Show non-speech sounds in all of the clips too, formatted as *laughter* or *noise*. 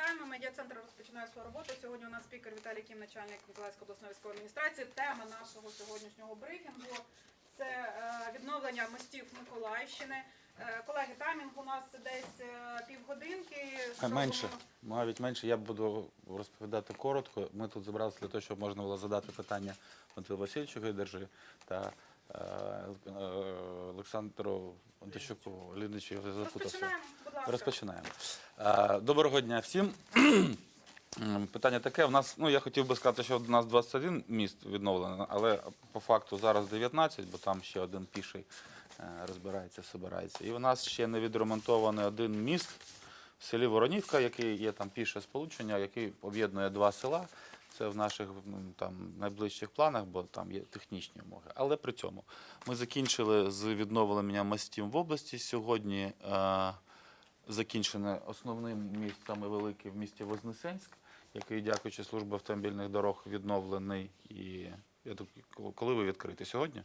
Вітаємо. Медіа-центр розпочинає свою роботу. Сьогодні у нас спікер Віталій Кім, начальник Миколаївської обласної військової адміністрації. Тема нашого сьогоднішнього брифінгу це е, відновлення мостів Миколаївщини. Е, Колеги, таймінг у нас десь е, півгодинки. Менше, навіть менше. Я буду розповідати коротко. Ми тут зібралися для того, щоб можна було задати питання Васильовичу Гайдержи та Олександру Антощуку. Лідичу, я вже запутався. Розпочинаємо, будь ласка. Розпочинаємо. Е, Доброго дня всім. Питання таке. У нас, ну я хотів би сказати, що у нас 21 міст відновлено, але по факту зараз 19, бо там ще один піший е, розбирається, собирається. І у нас ще не відремонтований один міст в селі Воронівка, який є там піше сполучення, який об'єднує два села. Це в наших там найближчих планах, бо там є технічні умови. Але при цьому ми закінчили з відновленням мостів в області. Сьогодні е, закінчений основний міст, саме великий в місті Вознесенськ, який, дякуючи службі автомобільних дорог, відновлений. І я думаю, коли- ви відкриєте? Сьогодні?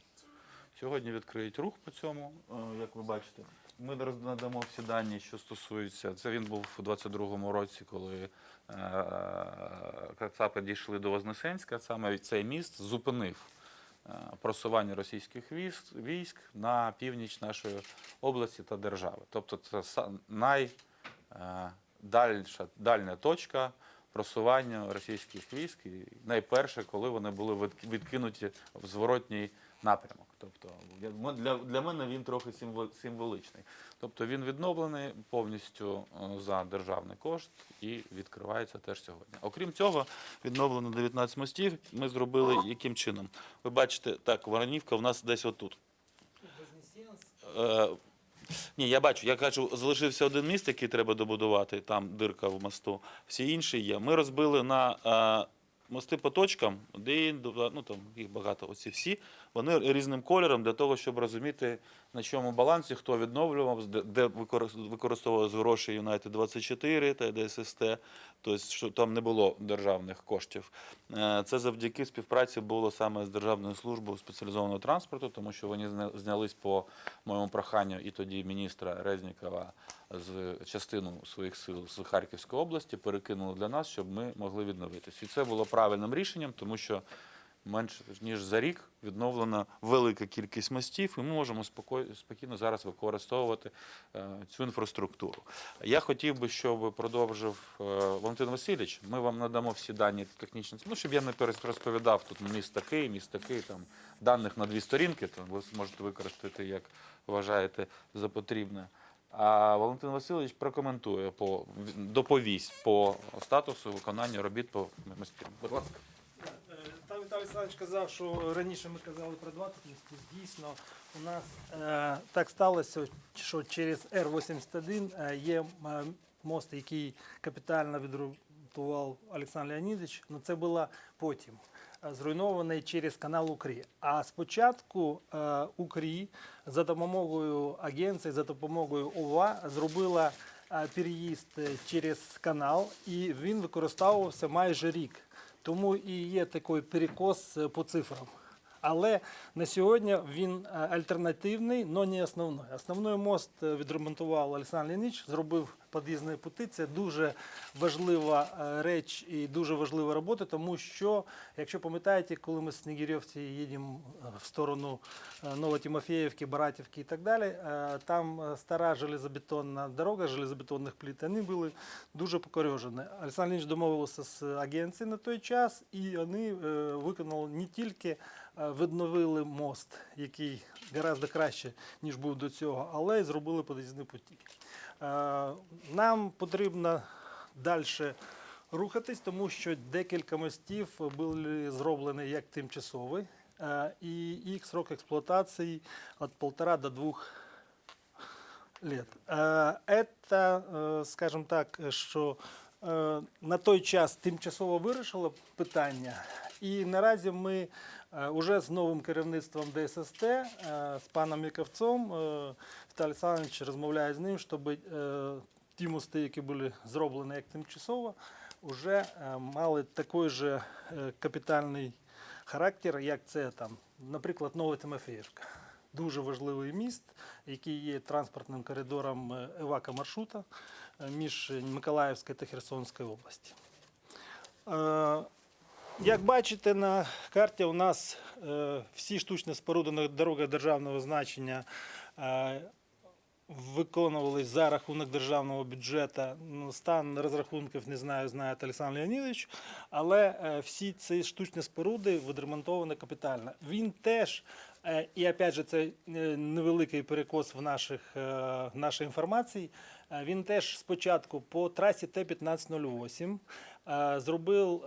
Сьогодні відкриють рух по цьому, е, як ви бачите. Ми надамо всі дані, що стосуються. Це він був у 22-му році, коли е, Кацапи дійшли до Вознесенська. Саме цей міст зупинив е, просування російських військ, на північ нашої області та держави. Тобто це найдальша дальня точка просування російських військ, і найперше, коли вони були від- відкинуті в зворотній напрямок. Тобто для, для мене він трохи символ- символичний. Тобто він відновлений повністю е, за державний кошт і відкривається теж сьогодні. Окрім цього, відновлено 19 мостів. Ми зробили яким чином? Ви бачите, так, Воронівка в нас десь отут. Е, ні, я бачу, я кажу, залишився один міст, який треба добудувати, там дирка в мосту. Всі інші є. Ми розбили на е, мости по точкам, один, ну там їх багато, оці всі. Вони різним кольором для того, щоб розуміти, на чому балансі, хто відновлював, де, де використ- використовувалися гроші United 24 та ДССТ, тобто, що там не було державних коштів. Е, Це завдяки співпраці було саме з Державною службою спеціалізованого транспорту, тому що вони зня- знялись по моєму проханню і тоді міністра Резнікова з частину своїх сил з Харківської області перекинули для нас, щоб ми могли відновитися. І це було правильним рішенням, тому що менше ніж за рік відновлена велика кількість мостів, і ми можемо спокій- спокійно зараз використовувати е, цю інфраструктуру. Я хотів би, щоб продовжив е, Валентин Васильович. Ми вам надамо всі дані технічні, ну щоб я не розповідав тут міст такий, міст такий, там даних на дві сторінки, то ви зможете використати як вважаєте за потрібне. А Валентин Васильович прокоментує по доповість по статусу виконання робіт по мостям. Будь ласка. Там Віталій Олександрович казав, що раніше ми казали про 20 містів. Дійсно, у нас е, так сталося, що через Р-81 е, є е, мост, який капітально відремонтував Олександр Леонідович, але це було потім. Е, Зруйнований через канал Укрі. А спочатку е, Укрі за допомогою агенції, за допомогою ОВА зробила е, переїзд через канал, і він використовувався майже рік. Тому і є такий перекос по цифрам. Але на сьогодні він альтернативний, але не основний. Основний мост відремонтував Олександр Леонідович, зробив під'їзні пути. Це дуже важлива е, реч і дуже важлива робота, тому що, якщо пам'ятаєте, коли ми з Снігирівці їдемо е, в сторону е, Новотимофеївки, Баратівки і так далі, там стара железобетонна дорога, железобетонних плит, вони були дуже покорежені. Олександр Леонідович домовився з агенцією на той час, і вони виконали не тільки відновили мост, який гораздо краще, ніж був до цього, але й зробили під'їзні путі. Е, Нам потрібно далі рухатись, тому що декілька мостів були зроблені як тимчасові, е, і їх срок експлуатації від полтора до двох лет. Э, Это, э, скажем так, що е, на той час тимчасово вирішило питання, і наразі ми вже з новим керівництвом ДССТ, е, з паном Яковцом, е, Віталій Олександрович розмовляє з ним, щоб е, ті мости, які були зроблені як тимчасово, вже е, мали такий же е, капітальний характер, як це там, наприклад, Нова Тимофеївка. Дуже важливий міст, який є транспортним коридором е, евака маршрута. е, між Миколаївською та Херсонською області. Як бачите, на карті у нас е, всі штучні споруди на дорогах державного значення е, виконувались за рахунок державного бюджету. Ну, стан розрахунків не знаю, знає Олександр Леонідович, але е, всі ці штучні споруди відремонтовані капітально. Він теж, і опять же, це невеликий перекос в наших, нашій інформації. Він теж спочатку по трасі Т-1508 е, зробив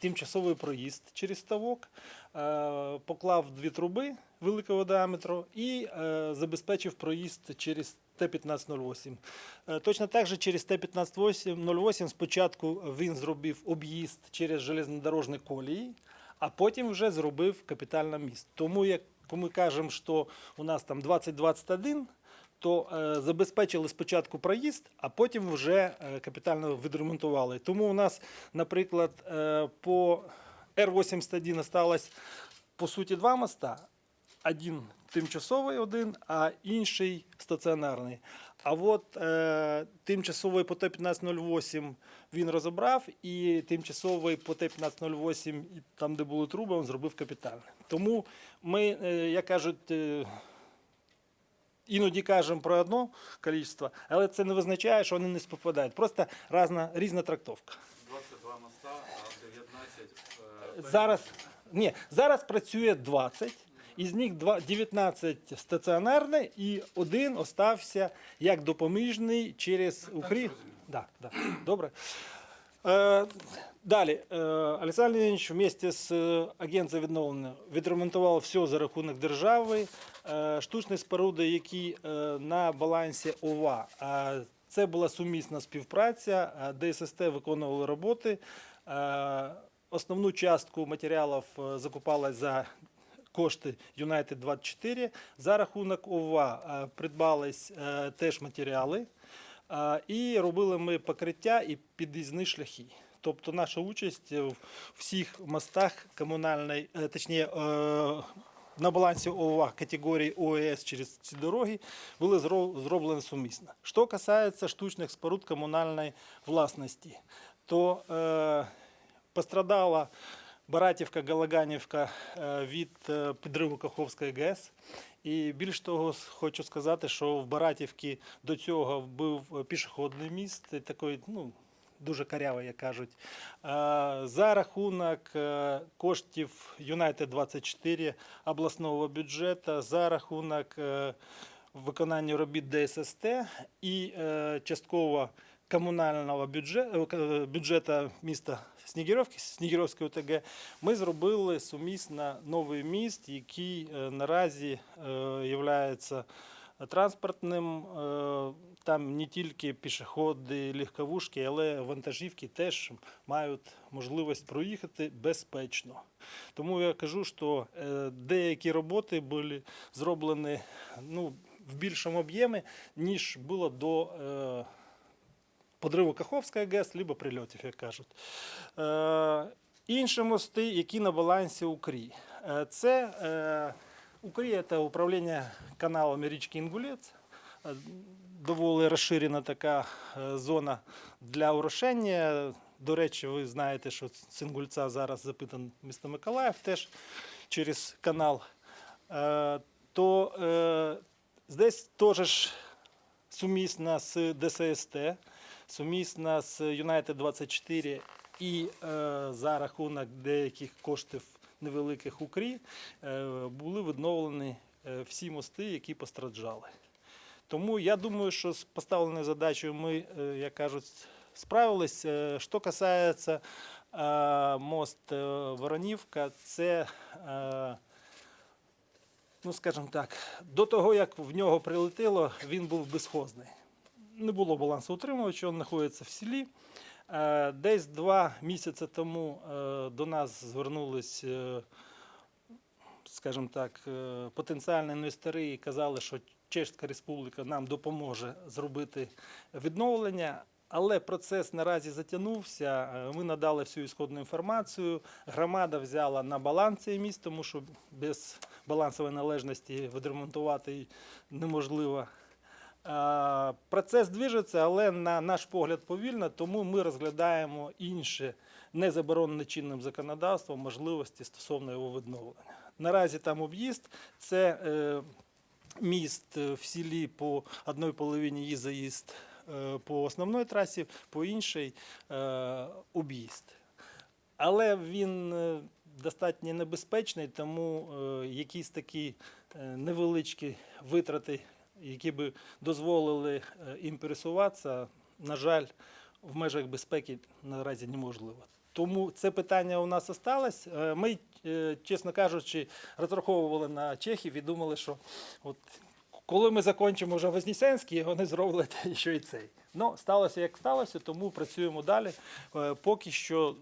тимчасовий проїзд через ставок, е, поклав дві труби великого діаметру і е, забезпечив проїзд через Т-1508. Е, Точно так же через Т-1508 спочатку він зробив об'їзд через железнодорожні колії, а потім вже зробив капітальний міст. Тому як ми кажемо, що у нас там 2021, то е, забезпечили спочатку проїзд, а потім вже е, капітально відремонтували. Тому у нас, наприклад, е, по Р-81 осталось по суті два моста. Один тимчасовий один, а інший стаціонарний. А от е, тимчасовий по Т-1508 він розібрав, і тимчасовий по Т-1508, там, де були труби, він зробив капітальний. Тому ми, е, як кажуть, е, іноді кажемо про одне кількість, але це не визначає, що вони не співпадають. Просто різна, різна трактовка. 22 моста, а 19 Зараз, ні, зараз працює 20, із них 19 стаціонарне і один остався як допоміжний через Укрі. Да, да. Добре. Е, далі. Олександр Леонідович вместе з е, агентом відновлення відремонтував все за рахунок держави. Е, штучні споруди, які на балансі ОВА. Це була сумісна співпраця, ДССТ виконували роботи. Основну частку матеріалів е, закупалась за кошти United 24. За рахунок ОВА е, придбались е, теж матеріали. І робили ми покриття і під'їзні шляхи. Тобто наша участь в всіх мостах комунальної, е, точніше, е, на балансі ОВА категорії ОЕС через ці дороги були зро- зроблені сумісно. Що касається штучних споруд комунальної власності, то е, пострадала Баратівка, Галаганівка від підриву Каховської ГЕС. І більш того, хочу сказати, що в Баратівці до цього був пішохідний міст, такий, ну, дуже карявий, як кажуть. За рахунок е, коштів United 24 обласного бюджету, за рахунок е, виконання робіт ДССТ і е, частково комунального бюджету, бюджету міста Снігіровки, Снігіровської ОТГ, ми зробили сумісно новий міст, який наразі є транспортним. Там не тільки пішоходи, легковушки, але вантажівки теж мають можливість проїхати безпечно. Тому я кажу, що е, деякі роботи були зроблені ну, в більшому об'ємі, ніж було до е, подриву Каховської ГЕС, либо прильотів, як кажуть. Е, інші мости, які на балансі УКРІ. Це УКРІ це управління каналами річки Інгулець. Доволі розширена така е, зона для урушення. До речі, ви знаєте, що з Інгульця зараз запитан місто Миколаїв теж через канал. Е, То е, здесь теж ж сумісно з ДССТ, сумісно з United 24 і за рахунок деяких коштів невеликих укрі були відновлені всі мости, які постраждали. Тому я думаю, що з поставленою задачею ми, е, як кажуть, справились. Е, Що касається е, мост Воронівка, це, ну скажімо так, до того, як в нього прилетіло, він був безхозний. Не було балансоутримувача, він знаходиться в селі. Десь два місяці тому до нас звернулись, скажімо так, потенціальні інвестори і казали, що Чешська Республіка нам допоможе зробити відновлення. Але процес наразі затягнувся. Е, Ми надали всю ісходну інформацію. Громада взяла на баланс цей міст, тому що без балансової належності відремонтувати неможливо. Е, Процес движеться, але на наш погляд повільно, тому ми розглядаємо інші не заборонені чинним законодавством можливості стосовно його відновлення. Наразі там об'їзд це е, міст е, в селі по одній половині є заїзд е, по основній трасі, по іншій е, об'їзд. Але він достатньо небезпечний, тому якісь такі невеличкі витрати, які би дозволили їм пересуватися, на жаль, в межах безпеки наразі неможливо. Тому це питання у нас осталось. Е, Ми, е, чесно кажучи, розраховували на чехів і думали, що от коли ми закінчимо вже Вознесенський, вони зроблять *laughs* ще й цей. Ну, сталося як сталося, тому працюємо далі. Е, Поки що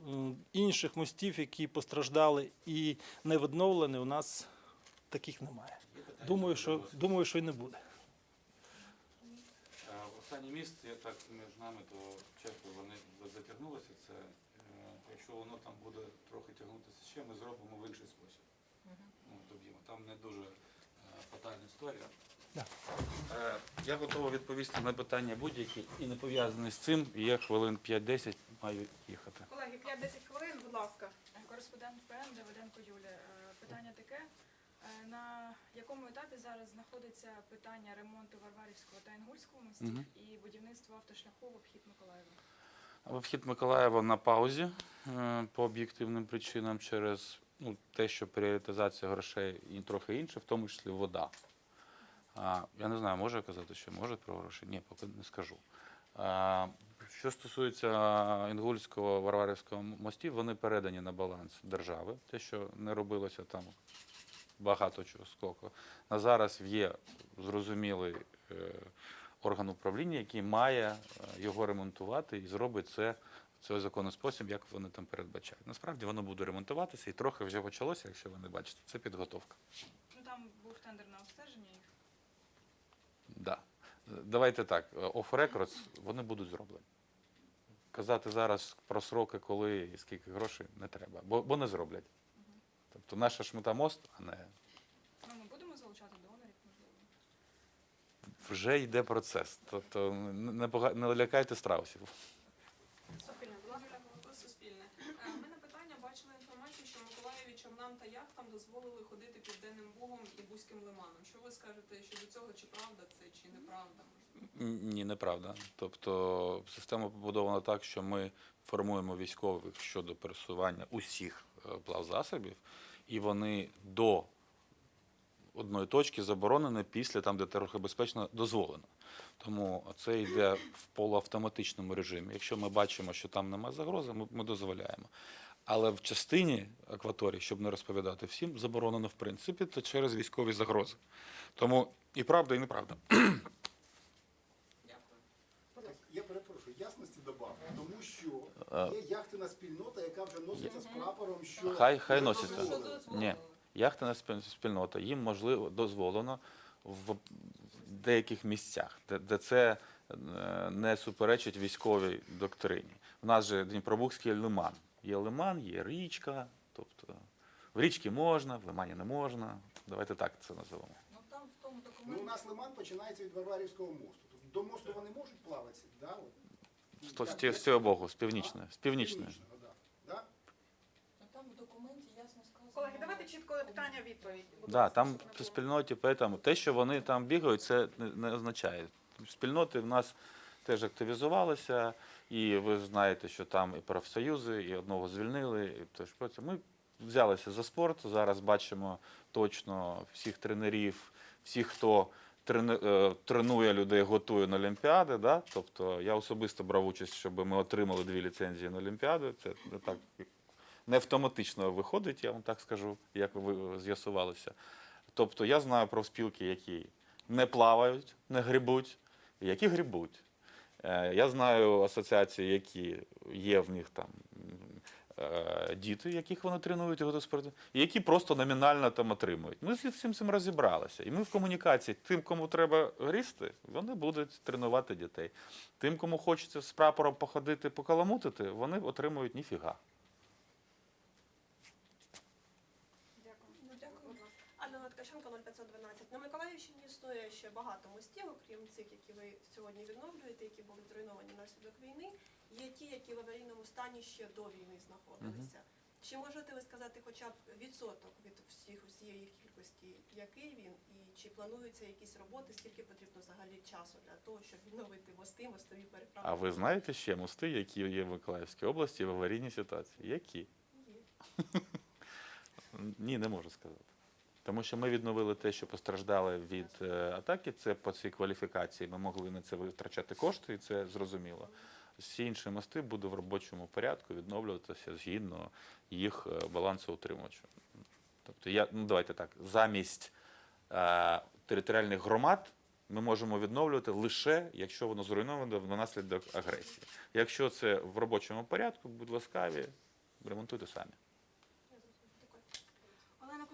інших мостів, які постраждали і не відновлені, у нас таких немає. Думаю, що, думаю, що й не буде. Останній міст, я так між нами, то чесно, вони затягнулися. Це якщо воно там буде трохи тягнутися ще, ми зробимо в інший спосіб. Ну, доб'ємо. Там не дуже е, фатальна історія. Да. Е, Я готовий відповісти на питання будь-які і не пов'язані з цим. Я хвилин 5-10 маю їхати. Колеги, 5-10 хвилин, будь ласка. Кореспондент ПМ Давиденко Юлія. Е, Питання таке. На якому етапі зараз знаходиться питання ремонту Варварівського та Інгульського мостів і будівництво автошляху в обхід Миколаєва? Вхід Миколаєва на паузі по об'єктивним причинам через ну, те, що пріоритизація грошей і трохи інше, в тому числі вода. А, я не знаю, можу казати, що може про гроші? Ні, поки не скажу. А, що стосується Інгульського Варварівського мостів, вони передані на баланс держави. Те, що не робилося там багато чого скоку. На зараз є зрозумілий е, орган управління, який має е, його ремонтувати і зробить це цей законний спосіб, як вони там передбачають. Насправді воно буде ремонтуватися і трохи вже почалося, якщо ви не бачите. Це підготовка. Ну там був тендер на обстеження їх. Да. Давайте так, off records, вони будуть зроблені. Казати зараз про сроки, коли і скільки грошей не треба, бо, бо не зроблять. Тобто наша шмита мост, а не Ну ми будемо залучати донорів, можливо. вже йде процес. Тобто не, не лякайте страусів. Софія, будь ласка. Суспільне. Е, У мене питання. Бачили інформацію, що в Човнам та яхтам дозволили ходити південним бугом і бузьким лиманом. Що ви скажете щодо цього? Чи правда це, чи неправда? Ні, неправда. Тобто система побудована так, що ми формуємо військових щодо пересування усіх е, плавзасобів, і вони до одної точки заборонені після там, де трохи безпечно, дозволено. Тому це йде в полуавтоматичному режимі. Якщо ми бачимо, що там немає загрози, ми, ми дозволяємо. Але в частині акваторії, щоб не розповідати всім, заборонено в принципі то через військові загрози. Тому і правда, і неправда. *clears throat* Я перепрошую, ясності добавлю, тому що є яхтина спільнота, яка вже носиться з прапором, що Хай- хай носиться. Ні. Яхтина спільнота, їм можливо дозволено в деяких місцях, де, де це е, не суперечить військовій доктрині. У нас же Дніпробузький лиман. Є лиман, є річка. Тобто в річці можна, в лимані не можна. Давайте так це називаємо. Ну там в тому Ну, у нас лиман починається від Варварівського мосту. Тобто До мосту вони можуть плавати, да? от? З, то- з, Як цього боку, з північної. З північної. Північного, да. Да? Ну, там в документі ясно сказано. Колеги, давайте чітко питання відповідь. будь Да, ласка, там щоб не в було. спільноті, поэтому те, що вони там бігають, це не, не означає. Спільноти в нас теж активізувалися, і ви знаєте, що там і профсоюзи, і одного звільнили. І тож ми взялися за спорт. Зараз бачимо точно всіх тренерів, всіх, хто е, тренує людей, готує на Олімпіади. Да? Тобто я особисто брав участь, щоб ми отримали дві ліцензії на Олімпіаду. Це не так не автоматично виходить, я вам так скажу, як ви з'ясувалося. Тобто я знаю про спілки, які не плавають, не грибуть, які грибуть. Е, Я знаю асоціації, які є в них там е, діти, яких вони тренують і готують спорту, і які просто номінально там отримують. Ми з всім цим розібралися. І ми в комунікації тим, кому треба грісти, вони будуть тренувати дітей. Тим, кому хочеться з прапором походити, покаламутити, вони отримують ніфіга. Дякую. Ну, дякую. Анна Латка, Ткаченко 0512. На Миколаївщині існує ще багато мостів, окрім цих, які ви сьогодні відновлюєте, які були зруйновані внаслідок війни. Є ті, які в аварійному стані ще до війни знаходилися. Чи можете ви сказати хоча б відсоток від всіх усієї кількості, який він, і чи плануються якісь роботи, скільки потрібно взагалі часу для того, щоб відновити мости, мостові переправи? А ви знаєте ще мости, які є в Миколаївській області в аварійній ситуації? Які? Є. *laughs* Ні, не можу сказати. Тому що ми відновили те, що постраждали від е, атаки. Це по цій кваліфікації. Ми могли на це витрачати кошти, і це зрозуміло. Всі інші мости будуть в робочому порядку відновлюватися згідно їх е, балансоутримувачу. Тобто, я, ну давайте так, замість е, територіальних громад ми можемо відновлювати лише, якщо воно зруйновано внаслідок агресії. Якщо це в робочому порядку, будь ласкаві, ремонтуйте самі. Я зрозуміла. Дякую. Олена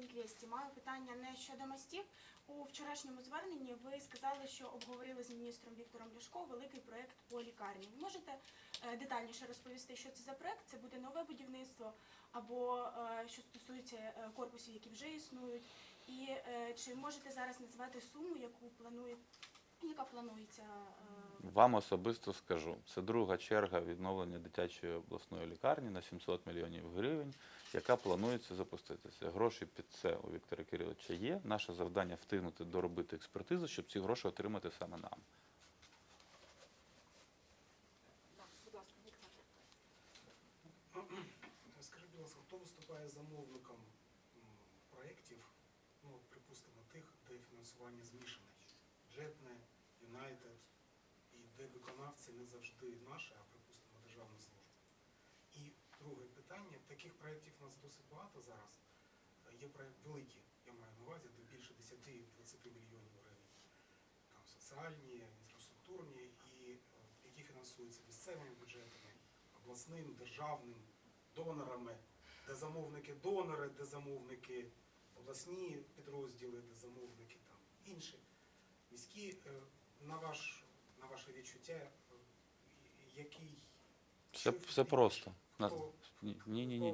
Козубовська, Ніквєсті. Маю питання не щодо мостів. У вчорашньому зверненні ви сказали, що обговорили з міністром Віктором Ляшко великий проект по лікарні. Можете е, детальніше розповісти, що це за проект? Це буде нове будівництво або е, що стосується е, корпусів, які вже існують? І чи можете зараз назвати суму, яку планує, яка планується? Вам особисто скажу, це друга черга відновлення дитячої обласної лікарні на 700 мільйонів гривень, яка планується запуститися. Гроші під це у Віктора Кириловича є. Наше завдання встигнути доробити експертизу, щоб ці гроші отримати саме нам. Скажіть, будь ласка, хто виступає замовником проєктів, ну, припустимо, тих, де фінансування змішане? Бюджетне, Юнайтед, і де виконавці не завжди наші, а припустимо, державна служба. І друге питання, таких проєктів у нас досить багато зараз. Є проєкт великі, я маю на увазі, де більше 10-20 мільйонів гривень. Там соціальні, інфраструктурні, і е, які фінансуються місцевими бюджетами, обласним, державним, донорами, де замовники донори, де замовники обласні підрозділи, де замовники там інші. Міські, е, на, ваш, на ваше відчуття, е, який Все, все просто. На- Ні, ні, ні, ні.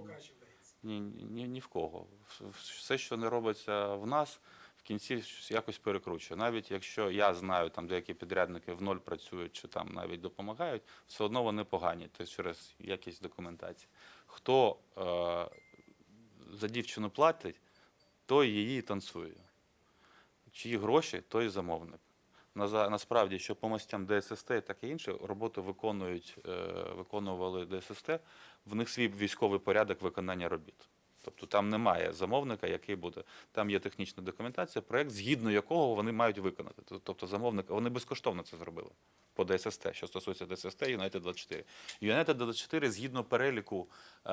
Ні, ні, ні в кого. Все, що не робиться в нас, в кінці якось перекручує. Навіть якщо я знаю, там деякі підрядники в ноль працюють чи там навіть допомагають, все одно вони погані, тобто через якість документації. Хто е, за дівчину платить, той її танцює. Чиї гроші, той і замовник. Насправді, що по мостям ДССТ і таке інше, роботу виконують, е, виконували ДССТ, в них свій військовий порядок виконання робіт. Тобто там немає замовника, який буде. Там є технічна документація, проект, згідно якого вони мають виконати. Тобто замовник, вони безкоштовно це зробили по ДССТ, що стосується ДССТ United 24. United 24 згідно переліку е,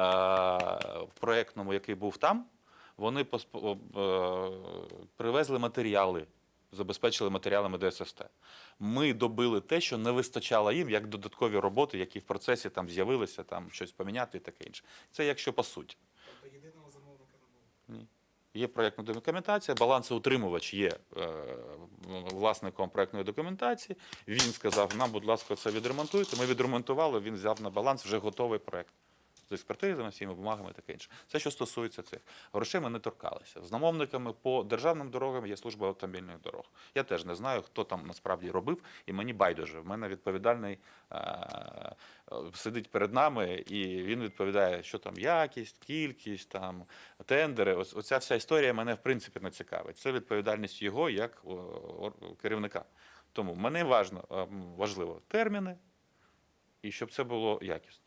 проектному, який був там, вони е, привезли матеріали, забезпечили матеріалами ДССТ. Ми добили те, що не вистачало їм, як додаткові роботи, які в процесі там з'явилися, там щось поміняти і таке інше. Це якщо по суті. Тобто єдиного замовника не було. Ні. Є проєктна документація, балансоутримувач є е, власником проєктної документації. Він сказав, нам, будь ласка, це відремонтуйте. Ми відремонтували, він взяв на баланс вже готовий проєкт. Експертизами, всіми бумагами і таке інше. Це що стосується цих. Грошей ми не торкалися. З намовниками по державним дорогам є служба автомобільних дорог. Я теж не знаю, хто там насправді робив, і мені байдуже. В мене відповідальний е, сидить перед нами, і він відповідає, що там якість, кількість, там тендери. Ось оця вся історія мене в принципі не цікавить. Це відповідальність його як керівника. Тому мене важно, е, важливо терміни, і щоб це було якісно.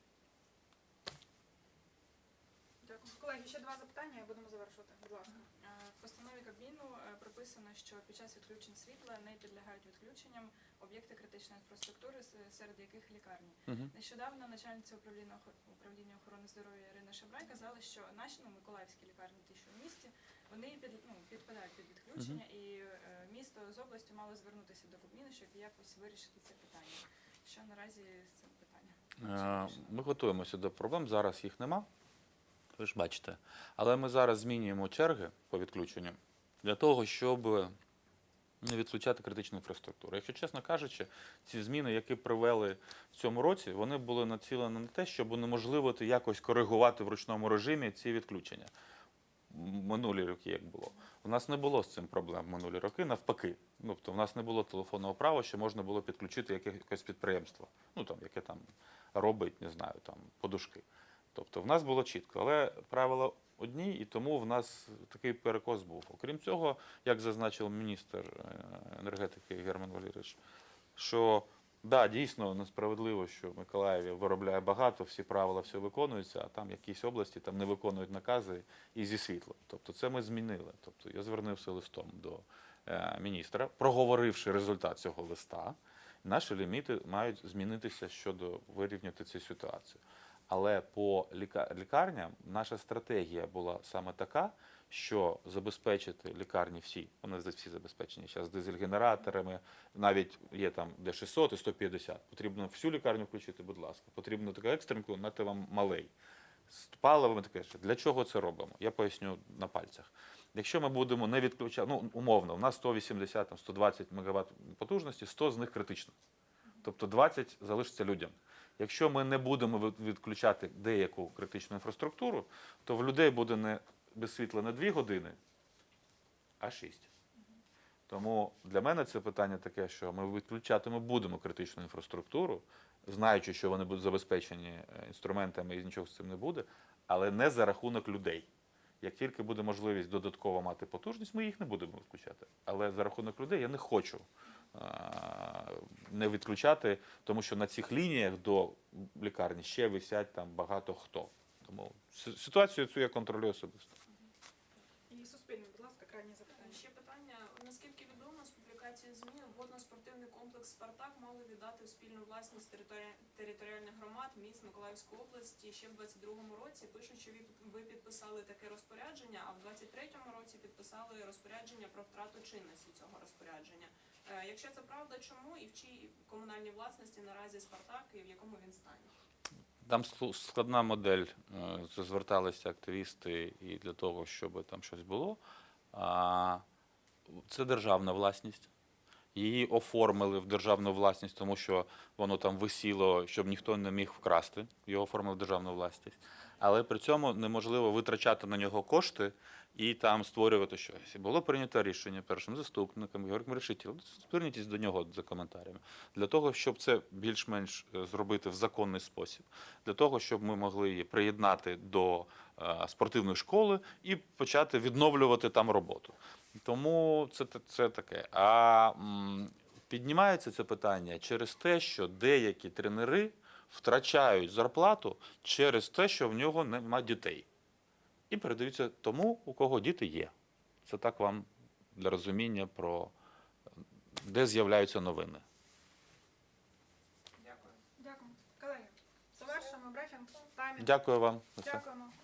Дякую. Колеги, ще два запитання і будемо завершувати. Будь ласка. Е, В постанові Кабміну е, прописано, що під час відключень світла не підлягають відключенням об'єкти критичної інфраструктури, серед яких лікарні. Угу. Нещодавно начальниця управління управління охорони здоров'я Ірина Шабрай казала, що наші ну, миколаївські лікарні, ті, що в місті, вони під, ну, підпадають під відключення, і е, місто з областю мало звернутися до Кабміну, щоб якось вирішити це питання. Що наразі з цим питанням? Е, Ми готуємося до проблем. Зараз їх нема. Ви ж бачите. Але ми зараз змінюємо черги по відключенню для того, щоб не відключати критичну інфраструктуру. Якщо чесно кажучи, ці зміни, які привели в цьому році, вони були націлені на те, щоб унеможливити якось коригувати в ручному режимі ці відключення. минулі роки як було. У нас не було з цим проблем минулі роки, навпаки. Тобто, у нас не було телефонного права, що можна було підключити яке- якесь підприємство, ну там, яке там робить, не знаю, там подушки. Тобто, в нас було чітко, але правила одні, і тому в нас такий перекос був. Окрім цього, як зазначив міністр е, енергетики Герман Валерійович, що да, дійсно несправедливо, що в Миколаєві виробляє багато, всі правила все виконуються, а там якісь області там не виконують накази і зі світлом. Тобто це ми змінили. Тобто я звернувся листом до е, міністра, проговоривши результат цього листа. Наші ліміти мають змінитися щодо вирівняти цю ситуацію. Але по лікарням наша стратегія була саме така, що забезпечити лікарні всі, вони всі забезпечені зараз дизель-генераторами, навіть є там де 600 і 150. Потрібно всю лікарню включити, будь ласка. Потрібно таку екстренку, нати вам малий. З паливами таке ж. Для чого це робимо? Я поясню на пальцях. Якщо ми будемо не відключати, ну умовно, у нас 180, там, 120 МВт потужності, 100 з них критично. Тобто 20 залишиться людям. Якщо ми не будемо відключати деяку критичну інфраструктуру, то в людей буде не без світла не 2 години, а 6. Тому для мене це питання таке, що ми відключати ми будемо критичну інфраструктуру, знаючи, що вони будуть забезпечені е, інструментами і нічого з цим не буде, але не за рахунок людей. Як тільки буде можливість додатково мати потужність, ми їх не будемо відключати. Але за рахунок людей я не хочу не відключати, тому що на цих лініях до лікарні ще висять там багато хто. Тому ситуацію цю я контролюю особисто. І суспільне, будь ласка, крайнє запитання. Ще питання. Наскільки відомо з публікації ЗМІ, водно-спортивний комплекс Спартак мали віддати в спільну власність територі- територіальних громад міст Миколаївської області ще в 22-му році. Пишуть, що ви підписали таке розпорядження, а в 23-му році підписали розпорядження про втрату чинності цього розпорядження. Е, Якщо це правда, чому і в чиїй комунальній власності наразі Спартак і в якому він стані? Там складна модель. е, Зверталися активісти і для того, щоб там щось було. Це державна власність. Її оформили в державну власність, тому що воно там висіло, щоб ніхто не міг вкрасти. Його оформили в державну власність. Але при цьому неможливо витрачати на нього кошти і там створювати щось. І було прийнято рішення першим заступником Георгієм Решетілом. Звернітесь до нього за коментарями. Для того, щоб це більш-менш е, зробити в законний спосіб, для того, щоб ми могли її приєднати до е, спортивної школи і почати відновлювати там роботу. Тому це, це таке. А піднімається це питання через те, що деякі тренери втрачають зарплату через те, що в нього нема дітей. І передаються тому, у кого діти є. Це так вам для розуміння про е, де з'являються новини. Дякую. Дякую. Колеги, завершуємо брифінг. Таймінг. Дякую вам. Дякуємо.